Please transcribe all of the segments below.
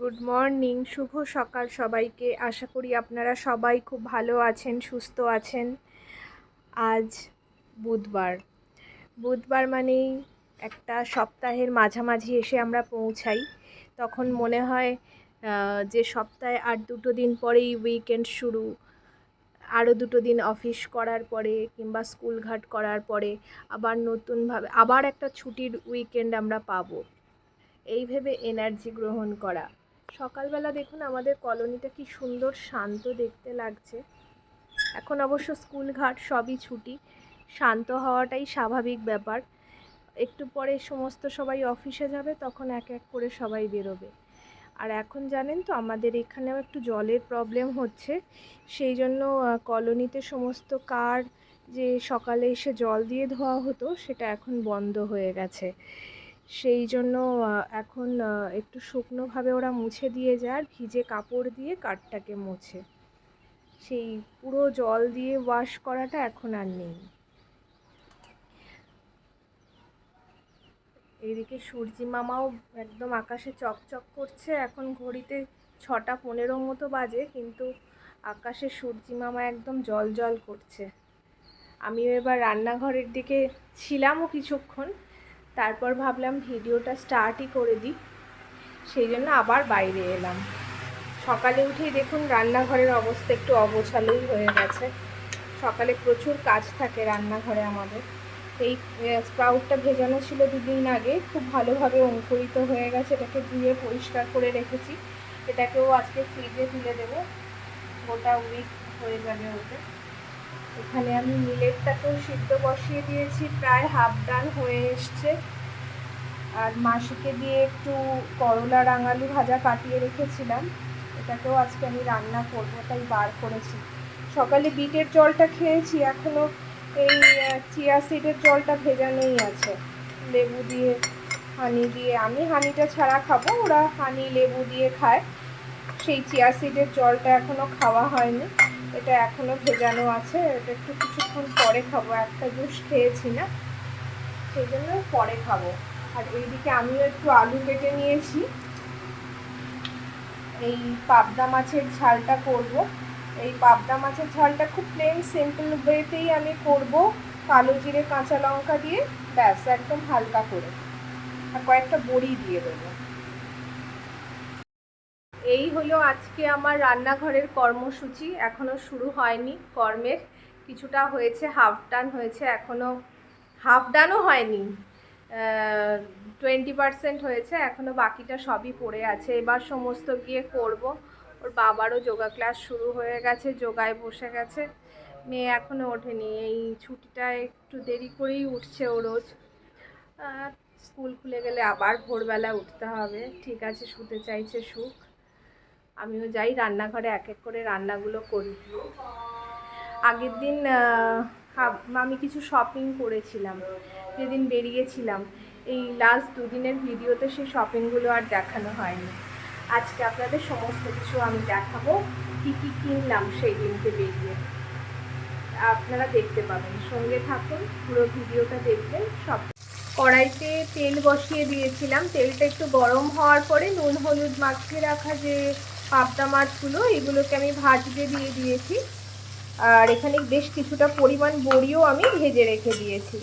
Good morning শুভ সকাল সবাইকে। আশা করি আপনারা সবাই খুব ভালো আছেন, সুস্থ আছেন। আজ বুধবার। বুধবার মানেই একটা সপ্তাহের মাঝামাঝি এসে আমরা পৌঁছাই। তখন মনে হয় যে সপ্তাহে আর দুটো দিন পরেই উইকেন্ড শুরু। আরও দুটো দিন অফিস করার পরে কিংবা স্কুল ঘাট করার পরে আবার নতুনভাবে, আবার একটা ছুটির উইকেন্ড আমরা পাবো। এই ভেবে এনার্জি গ্রহণ করা। সকালবেলা দেখুন আমাদের কলোনিটা কি সুন্দর শান্ত দেখতে লাগছে। এখন অবশ্য স্কুল ঘাট সবই ছুটি। শান্ত হওয়াটাই স্বাভাবিক ব্যাপার। একটু পরে সমস্ত সবাই অফিসে যাবে, তখন এক এক করে সবাই বেরোবে। আর এখন জানেন তো, আমাদের এখানেও একটু জলের প্রবলেম হচ্ছে। সেই জন্য কলোনিতে সমস্ত কার যে সকালে এসে জল দিয়ে ধোয়া হতো, সেটা এখন বন্ধ হয়ে গেছে। সেই জন্য এখন একটু শুকনোভাবে ওরা মুছে দিয়ে যায় আর ভিজে কাপড় দিয়ে কাঠটাকে মোছে। সেই পুরো জল দিয়ে ওয়াশ করাটা এখন আর নেই। এইদিকে সূর্যি মামাও একদম আকাশে চকচক করছে। এখন ঘড়িতে ছটা পনেরো মতো বাজে, কিন্তু আকাশে সূর্যি মামা একদম জল জল করছে। আমিও এবার রান্নাঘরের দিকে ছিলামও কিছুক্ষণ। তারপর ভাবলাম ভিডিওটা স্টার্টই করে দিই। সেই জন্য আবার বাইরে এলাম। সকালে উঠেই দেখুন রান্নাঘরের অবস্থা একটু অগোছালোই হয়ে গেছে। সকালে প্রচুর কাজ থাকে রান্নাঘরে আমাদের। এই স্প্রাউটটা ভেজানো ছিল দুদিন আগে। খুব ভালোভাবে অঙ্কুরিত হয়ে গেছে। এটাকে ধুয়ে পরিষ্কার করে রেখেছি। এটাকেও আজকে ফ্রিজে তুলে দেবো। গোটা উইক হয়ে যাবে ওতে। এখানে আমি মিলেটটাকেও সিদ্ধ বসিয়ে দিয়েছি, প্রায় হাফ ডান হয়ে এসছে। আর মাসিকে দিয়ে একটু করলা রাঙালু ভাজা কাটিয়ে রেখেছিলাম। এটাকেও আজকে আমি রান্না করব, তাই বার করেছি। সকালে বিটের জলটা খেয়েছি এখনও এই চিয়া সিডের জলটা ভেজানোই আছে। লেবু দিয়ে, হানি দিয়ে, আমি হানিটা ছাড়া খাব, ওরা হানি লেবু দিয়ে খায়। সেই চিয়া সিডের জলটা এখনও খাওয়া হয়নি। এটা এখনও ভেজানো আছে, এটা একটু কিছুক্ষণ পরে খাব, একটা জুস খেয়েছি না, সেই জন্য পরে খাব। আর এইদিকে আমিও একটু আলু কেটে নিয়েছি। এই পাবদা মাছের ঝালটা করব। এই পাবদা মাছের ঝালটা খুব প্লেন সিম্পল ওয়েতেই আমি করব, কালো জিরে, কাঁচা লঙ্কা দিয়ে, ব্যাস, একদম হালকা করে। আর কয়েকটা বড়ি দিয়ে দেবো। হলো আজকে আমার রান্নাঘরের কর্মসূচি। এখনও শুরু হয়নি কর্মের। কিছুটা হয়েছে হাফ ডান হয়েছে, এখনও হাফ ডানও হয়নি। টোয়েন্টি পার্সেন্ট হয়েছে, এখনও বাকিটা সবই পড়ে আছে। এবার সমস্ত গিয়ে করব। ওর বাবারও যোগা ক্লাস শুরু হয়ে গেছে, যোগায় বসে গেছে। মেয়ে এখনও ওঠেনি, এই ছুটিটা একটু দেরি করেই উঠছে ও রোজ। স্কুল খুলে গেলে আবার ভোরবেলা উঠতে হবে। ঠিক আছে, শুতে চাইছে সুখ। আমিও যাই রান্নাঘরে এক এক করে রান্নাগুলো করি। আগের দিন আমি কিছু শপিং করেছিলাম, যেদিন বেরিয়েছিলাম। এই লাস্ট দুদিনের ভিডিওতে সেই শপিংগুলো আর দেখানো হয়নি। আজকে আপনাদের সমস্ত কিছু আমি দেখাবো, কী কী কিনলাম সেই দিনকে বেরিয়ে। আপনারা দেখতে পাবেন, সঙ্গে থাকুন, পুরো ভিডিওটা দেখবেন, সব। কড়াইতে তেল বসিয়ে দিয়েছিলাম, তেলটা একটু গরম হওয়ার পরে নুন, হলুদ মাখিয়ে রাখা যে পাবদা মাছগুলো, এগুলোকে আমি ভাজতে দিয়ে দিয়েছি। আর এখানে বেশ কিছুটা পরিমাণ বড়িও আমি ভেজে রেখে দিয়েছি।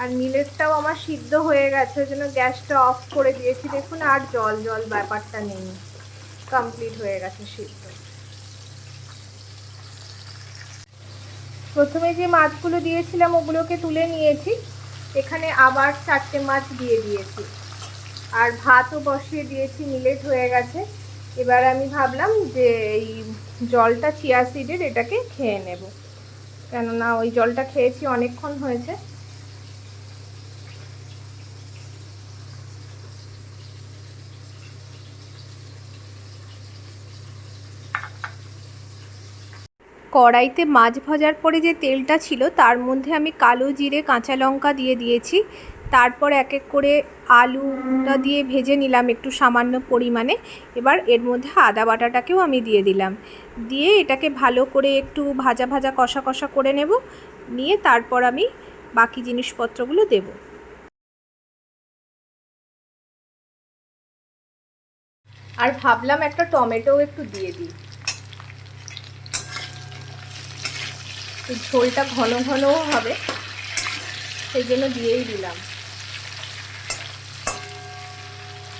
আর মিলেটটাও আমার সিদ্ধ হয়ে গেছে, ওই জন্য গ্যাসটা অফ করে দিয়েছি। দেখুন, আর জল জল ব্যাপারটা নেই। কমপ্লিট হয়ে গেছে সিদ্ধ। প্রথমে যে মাছগুলো দিয়েছিলাম, ওগুলোকে তুলে নিয়েছি। এখানে আবার চারটে মাছ দিয়ে দিয়েছি। আর ভাতও বসিয়ে দিয়েছি, মিলেট হয়ে গেছে। এবার আমি ভাবলাম যে এই জলটা চিয়া সিডের এটাকে খেয়ে নেব। কেননা ওই জলটা খেয়েছি অনেকক্ষণ হয়েছে। কড়াইতে মাছ ভাজার পরে যে তেলটা ছিল, তার মধ্যে আমি কালো জিরে, কাঁচা লঙ্কা দিয়ে দিয়েছি। তারপর এক এক করে আলুটা দিয়ে ভেজে নিলাম একটু সামান্য পরিমাণে। এবার এর মধ্যে আদা বাটাটাকেও আমি দিয়ে দিলাম। দিয়ে এটাকে ভালো করে একটু ভাজা ভাজা কষা কষা করে নেব। নিয়ে তারপর আমি বাকি জিনিসপত্রগুলো দেবো। আর ভাবলাম একটা টমেটোও একটু দিয়ে দিই। ঝোলটা ঘন ঘনও হবে, সেই জন্য দিয়েই দিলাম।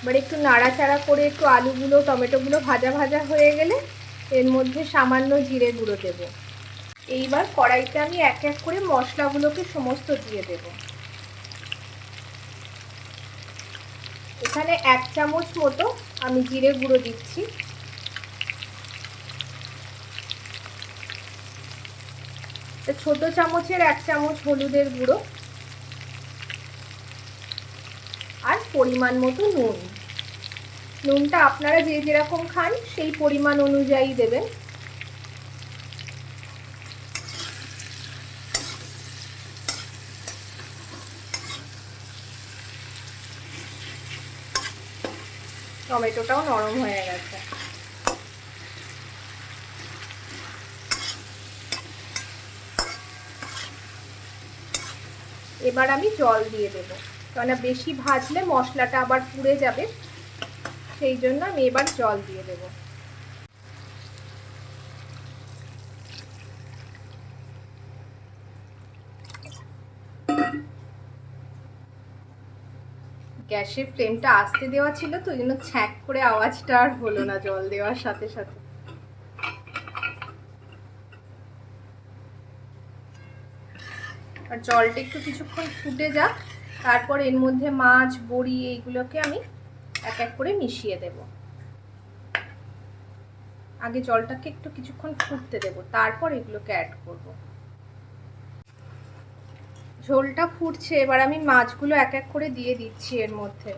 এবার একটু নাড়াচাড়া করে একটু আলুগুলো, টমেটোগুলো ভাজা ভাজা হয়ে গেলে এর মধ্যে সামান্য জিরে গুঁড়ো দেবো। এইবার কড়াইতে আমি এক এক করে মশলাগুলোকে সমস্ত দিয়ে দেব। এখানে এক চামচ মতো আমি জিরে গুঁড়ো দিচ্ছি। ছোট চামচের এক চামচ হলুদের গুঁড়ো আর পরিমাণ মতো নুন। নুনটা আপনারা যে যেরকম খান, সেই পরিমাণ অনুযায়ী দেবেন। টমেটোটাও নরম হয়ে গেছে। এবার আমি জল দিয়ে দেবো। কেননা বেশি ভাজলে মশলাটা আবার পুড়ে যাবে। সেই জন্য আমি এবার জল দিয়ে দেবো। গ্যাসের ফ্লেমটা আসতে দেওয়া ছিল তো, ওই জন্য ছ্যাঁক করে আওয়াজটা আর হলো না জল দেওয়ার সাথে সাথে। আর জলটা একটু কিছুক্ষণ ফুটে যাক। তারপর এর মধ্যে মাছ, বড়ি এইগুলোকে আমি এক এক করে মিশিয়ে দেব। আগে জলটাকে একটু কিছুক্ষণ ফুটতে দেব, তারপর এগুলোকে অ্যাড করব। ঝোলটা ফুটছে, এবার আমি মাছগুলো এক এক করে দিয়ে দিচ্ছি এর মধ্যে।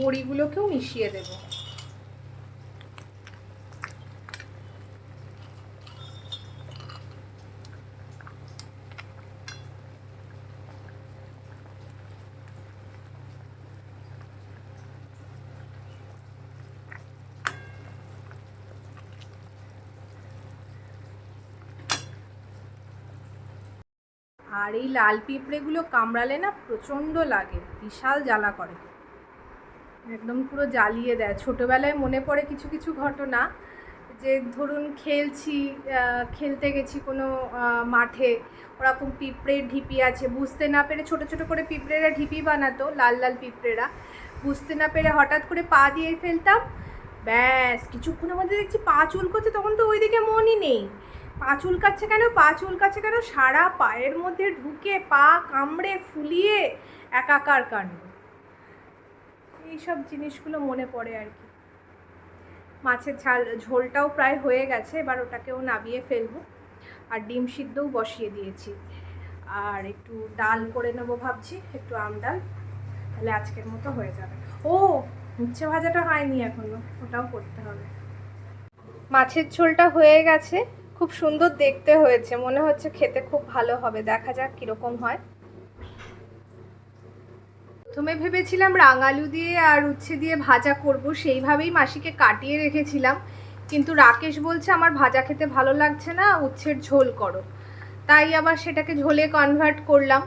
বড়িগুলোকেও মিশিয়ে দেব। আর এই লাল পিঁপড়েগুলো কামড়ালে না প্রচণ্ড লাগে, বিশাল জ্বালা করে। একদম পুরো জ্বালিয়ে দেয়। ছোটোবেলায় মনে পড়ে কিছু কিছু ঘটনা যে ধরুন খেলছি খেলতে গেছি কোনো মাঠে, ওরকম পিঁপড়ের ঢিপি আছে। বুঝতে না পেরে ছোট ছোট করে পিঁপড়েরা ঢিপি বানাতো, লাল লাল পিঁপড়েরা। বুঝতে না পেরে হঠাৎ করে পা দিয়ে ফেলতাম। ব্যাস, কিছুক্ষণের মধ্যে দেখছি পা চুল চুলকোচ্ছে, তখন তো ওইদিকে মনই নেই। পা চুলকাচ্ছে কেন? পা চুলকাচ্ছে কেন? সারা পায়ের মধ্যে ঢুকে পা কামড়ে ফুলিয়ে একাকার কাণ্ড। এইসব জিনিসগুলো মনে পড়ে আর কি। মাছের ঝাল, ঝোলটাও প্রায় হয়ে গেছে, এবার ওটাকেও নাবিয়ে ফেলব। আর ডিম সিদ্ধও বসিয়ে দিয়েছি। আর একটু ডাল করে নেব ভাবছি, একটু আম ডাল। তাহলে আজকের মতো হয়ে যাবে। ও, উচ্ছে ভাজাটা হয়নি এখনও, ওটাও করতে হবে। মাছের ঝোলটা হয়ে গেছে। খুব সুন্দর দেখতে হয়েছে। মনে হচ্ছে খেতে খুব ভালো হবে। দেখা যাক কীরকম হয়। প্রথমে ভেবেছিলাম রাঙালু দিয়ে আর উচ্ছে দিয়ে ভাজা করব। সেইভাবেই মাসিকে কাটিয়ে রেখেছিলাম। কিন্তু রাকেশ বলছে, আমার ভাজা খেতে ভালো লাগছে না, উচ্ছের ঝোল করো। তাই আবার সেটাকে ঝোলে কনভার্ট করলাম।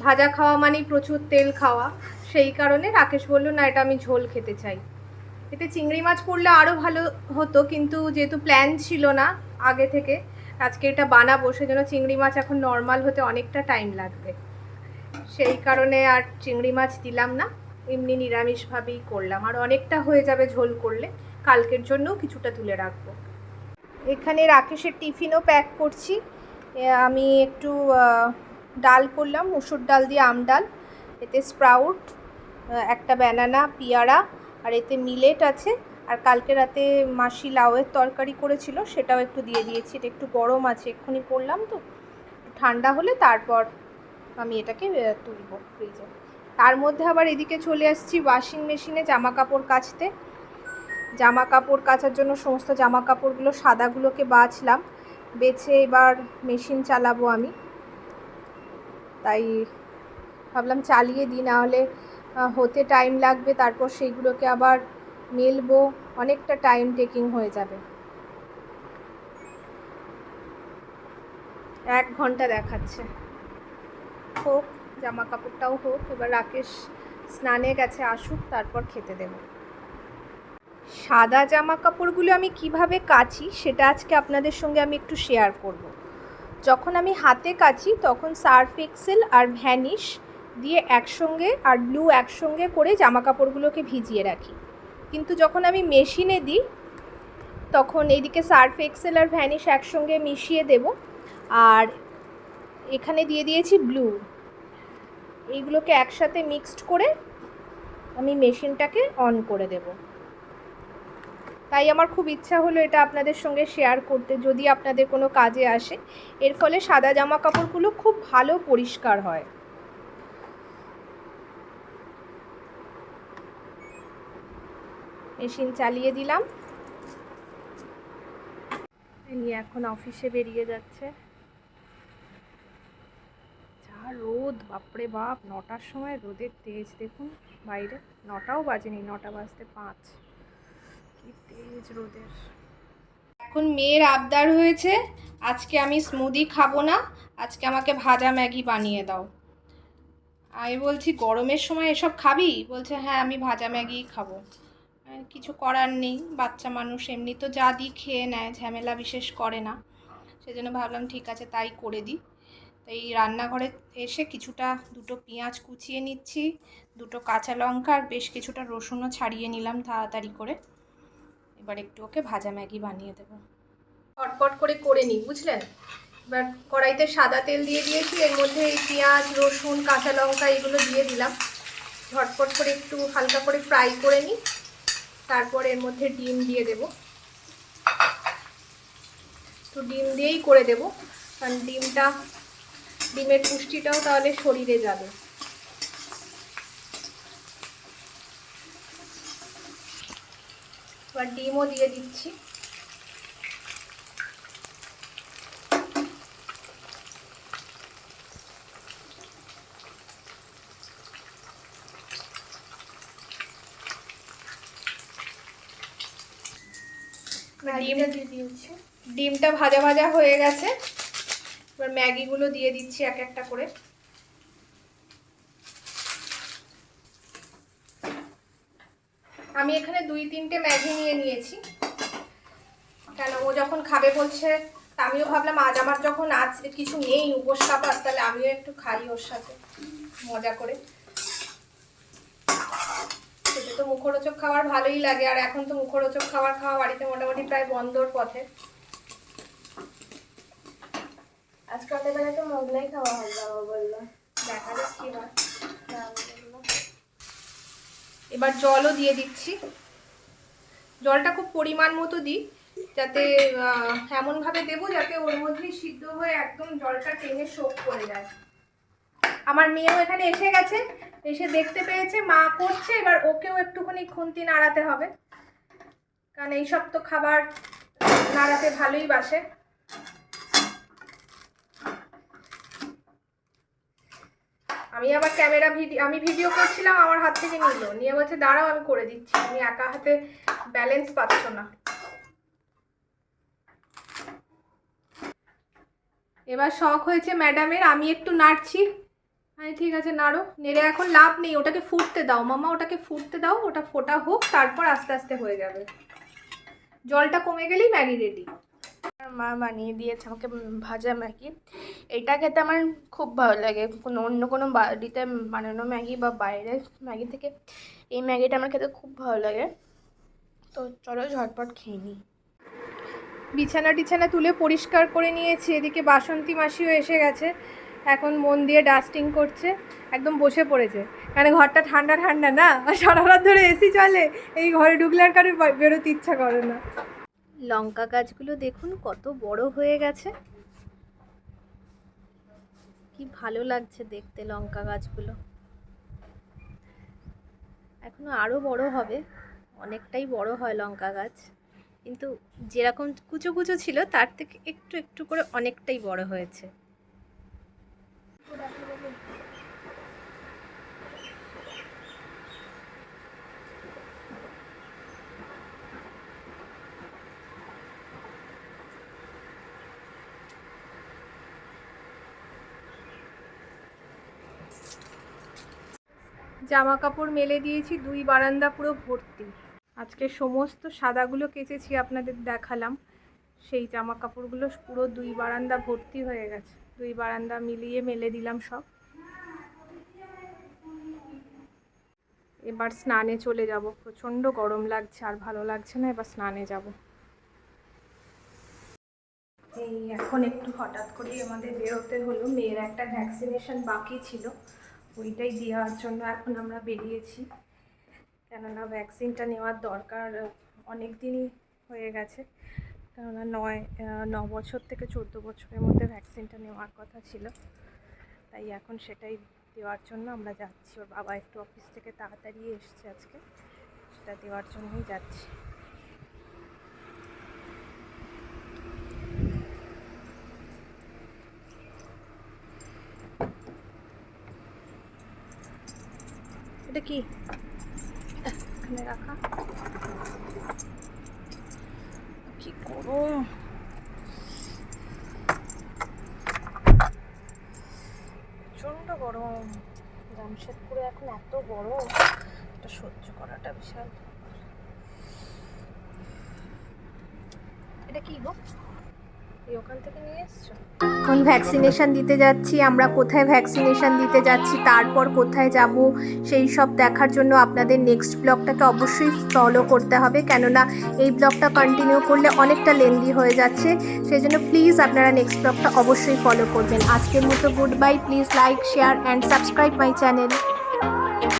ভাজা খাওয়া মানেই প্রচুর তেল খাওয়া। সেই কারণে রাকেশ বলল, না, এটা আমি ঝোল খেতে চাই। এতে চিংড়ি মাছ পড়লে আরও ভালো হতো। কিন্তু যেহেতু প্ল্যান ছিল না আগে থেকে। আজকে এটা বানাবো, সেজন্য চিংড়ি মাছ এখন নর্মাল হতে অনেকটা টাইম লাগবে। সেই কারণে আর চিংড়ি মাছ দিলাম না, এমনি নিরামিষভাবেই করলাম। আর অনেকটা হয়ে যাবে ঝোল করলে, কালকের জন্যও কিছুটা তুলে রাখব। এখানে রাকেশের টিফিনও প্যাক করছি। আমি একটু ডাল করলাম, মুসুর ডাল দিয়ে আম ডাল, এতে স্প্রাউট একটা ব্যানানা পিয়ারা, আর এতে মিলেট আছে। আর কালকে রাতে মাসি লাউয়ের তরকারি করেছিল, সেটাও একটু দিয়ে দিয়েছি। এটা একটু গরম আছে, এক্ষুনি করলাম তো। ঠান্ডা হলে তারপর আমি এটাকে তুলব ফ্রিজে তার মধ্যে আবার এদিকে চলে আসছি ওয়াশিং মেশিনে জামা কাপড় কাচতে। জামা কাপড় কাচার জন্য সমস্ত জামা কাপড়গুলো সাদাগুলোকে বাছলাম। বেছে এবার মেশিন চালাবো আমি। তাই ভাবলাম চালিয়ে দিই নাহলে হতে টাইম লাগবে, তারপর সেইগুলোকে আবার মেলবো, অনেকটা টাইম টেকিং হয়ে যাবে। এক ঘণ্টা দেখাচ্ছে। হোক জামা কাপড়টাও হোক, এবার রাকেশ স্নানে গেছে, আসুক, তারপর খেতে দেব। সাদা জামা কাপড়গুলো আমি কীভাবে কাচি, সেটা আজকে আপনাদের সঙ্গে আমি একটু শেয়ার করব। যখন আমি হাতে কাচি, তখন সার্ফ এক্সেল আর ভ্যানিশ দিয়ে একসঙ্গে আর ব্লু একসঙ্গে করে জামা কাপড়গুলোকে ভিজিয়ে রাখি। কিন্তু যখন আমি মেশিনে দিই, তখন এইদিকে সার্ফ এক্সেল আর ভ্যানিশ একসঙ্গে মিশিয়ে দেব। আর এখানে দিয়ে দিয়েছি ব্লু। এইগুলোকে একসাথে মিক্সড করে আমি মেশিনটাকে অন করে দেব। তাই আমার খুব ইচ্ছা হলো এটা আপনাদের সঙ্গে শেয়ার করতে, যদি আপনাদের কোনো কাজে আসে। এর ফলে সাদা জামা কাপড়গুলো খুব ভালো পরিষ্কার হয়। মেশিন চালিয়ে দিলাম। এখন অফিসে বেরিয়ে যাচ্ছে। যা রোদ বাপরে বাপ নটার সময় রোদের তেজ দেখুন বাইরে। নটাও বাজেনি নটা বাজতে পাঁচ। কি তেজ রোদের। এখন মেয়ের আবদার হয়েছে আজকে আমি স্মুদি খাব না আজকে আমাকে ভাজা ম্যাগি বানিয়ে দাও। আমি বলছি গরমের সময় এসব খাবি? বলছে হ্যাঁ আমি ভাজা ম্যাগি খাব। কিছু করার নেই। বাচ্চা মানুষ এমনি তো যা দিই খেয়ে নেয়, ঝামেলা বিশেষ করে না। সেজন্য ভাবলাম ঠিক আছে, তাই করে দিই। এই রান্নাঘরে এসে কিছুটা দুটো পেঁয়াজ কুচিয়ে নিচ্ছি, দুটো কাঁচা লঙ্কা আর বেশ কিছুটা রসুনও ছাড়িয়ে নিলাম তাড়াতাড়ি করে। এবার একটু ওকে ভাজা ম্যাগি বানিয়ে দেবো। পটপট করে করে নিই, বুঝলেন? এবার কড়াইতে সাদা তেল দিয়ে দিয়েছি, এর মধ্যে এই পেঁয়াজ, রসুন, কাঁচা লঙ্কা এগুলো দিয়ে দিলাম। ঝটপট করে একটু হালকা করে ফ্রাই করে নিই। তারপর এর মধ্যে ডিম দিয়ে দেব। তো ডিম দিয়েই করে দেব। কারণ ডিমটা, ডিমের পুষ্টিটাও তাহলে শরীরে যাবে। এবার ডিমও দিয়ে দিচ্ছি। ডিমটা ডিমটা ভাজা ভাজা হয়ে গেছে। এবার ম্যাগিগুলো দিয়ে দিচ্ছি এক একটা করে। আমি এখানে দুই তিনটে ম্যাগি নিয়ে নিয়েছি। কেন? ও যখন খাবে বলছে আমিও ভাবলাম আজ আমার যখন আজ কিছু নেই উপোস কাপাস তাহলে আমিও একটু খাই ওর সাথে। মজা করে। তো মুখরোচক খাবার ভালোই লাগে আর এখন তো মুখরোচক খাবার খাওয়া বাড়িতে মোটামুটি প্রায় বন্ধর পথে। বেলা তো মোগলাই খাওয়া হবে বাবা বলল। দেখা যাক কি হয়। এবার জলও দিয়ে দিচ্ছি। জলটা খুব পরিমাণ মতো দিই যাতে এমনভাবে দেবো যাতে ওর মধ্যেই সিদ্ধ হয়ে একদম জলটা টেনে শোক করে যায়। আমার মেয়েও এখানে এসে গেছে, এসে দেখতে পেয়েছে, মা করছে, এবার ওকেও একটুখানি খুন্তি নাড়াতে হবে। কারণ এইসব তো খাবার নাড়াতে ভালোই বাসে। আমি আবার ক্যামেরা ভিডিও আমি ভিডিও করছিলাম, আমার হাত থেকে নিল। নিয়ে বলছে, দাঁড়াও, আমি করে দিচ্ছি। আমি একা হাতে ব্যালেন্স পাচ্ছ না। এবার শখ হয়েছে ম্যাডামের আমি একটু নাড়ছি। হ্যাঁ ঠিক আছে নাড়ো। নেড়ে এখন লাভ নেই ওটাকে ফুটতে দাও। মামা ওটাকে ফুটতে দাও ওটা ফোটা হোক তারপর আস্তে আস্তে হয়ে যাবে। জলটা কমে গেলেই ম্যাগি রেডি মা বানিয়ে দিয়েছে আমাকে ভাজা ম্যাগি। এটা খেতে আমার খুব ভালো লাগে। কোনো অন্য কোনো বাড়িতে বানানো ম্যাগি বা বাইরের ম্যাগি থেকে এই ম্যাগিটা আমার খেতে খুব ভালো লাগে। তো চলো ঝটপট খেয়ে নিই। বিছানা টিছানা তুলে পরিষ্কার করে নিয়েছি এদিকে বাসন্তী মাসিও এসে গেছে। এখন মন দিয়ে ডাস্টিং করছে, একদম বসে পড়েছে। কারণ ঘরটা ঠান্ডা ঠান্ডা না? সারা রাত ধরে এসি চলে, এই ঘরে ঢুকলে আর বেরোতে ইচ্ছা করে না। লঙ্কা গাছগুলো দেখুন, কত বড় হয়ে গেছে। কি ভালো লাগছে দেখতে লঙ্কা গাছগুলো। এখনও আরও বড় হবে, অনেকটাই বড় হয় লঙ্কা গাছ। কিন্তু যেরকম কুচো কুচো ছিল, তার থেকে একটু একটু করে অনেকটাই বড় হয়েছে। জামা কাপড় মেলে দিয়েছি, দুই বারান্দা পুরো ভর্তি। আজকে সমস্ত সাদাগুলো কেচেছি, আপনাদের দেখালাম। সেই জামা কাপড়গুলো পুরো দুই বারান্দা ভর্তি হয়ে গেছে। দুই বারান্দা মিলিয়ে মেলে দিলাম সব। এবার স্নানে চলে যাব। প্রচণ্ড গরম লাগছে, আর ভালো লাগছে না, এবার স্নানে যাব। এই এখন একটু হঠাৎ করেই আমাদের বেরোতে হলো। মেয়ের একটা ভ্যাকসিনেশন বাকি ছিল, ওইটাই দেওয়ার জন্য এখন আমরা বেরিয়েছি। কেননা ভ্যাকসিনটা নেওয়ার দরকার অনেক দিনই হয়ে গেছে। কেননা নয় ন বছর থেকে চোদ্দ বছরের মধ্যে ভ্যাকসিনটা নেওয়ার কথা ছিল। তাই এখন সেটাই দেওয়ার জন্য আমরা যাচ্ছি। ওর বাবা একটু অফিস থেকে তাড়াতাড়ি এসছে আজকে। সেটা দেওয়ার জন্যই যাচ্ছি। এটা কি? রাখা। গরম প্রচণ্ড গরম। জামশেদপুরে এখন এত গরম এটা সহ্য করাটা বিশাল এটা কি গো? এখন ভ্যাকসিনেশন দিতে যাচ্ছি, আমরা কোথায় ভ্যাকসিনেশন দিতে যাচ্ছি, তারপর কোথায় যাব, সেই সব দেখার জন্য আপনাদের নেক্সট ব্লগটাকে অবশ্যই ফলো করতে হবে। কেননা এই ব্লগটা কন্টিনিউ করলে অনেকটা লেন্দি হয়ে যাচ্ছে। সেই জন্য প্লিজ আপনারা নেক্সট ব্লগটা অবশ্যই ফলো করবেন। আজকের মতো good bye please like share and subscribe my channel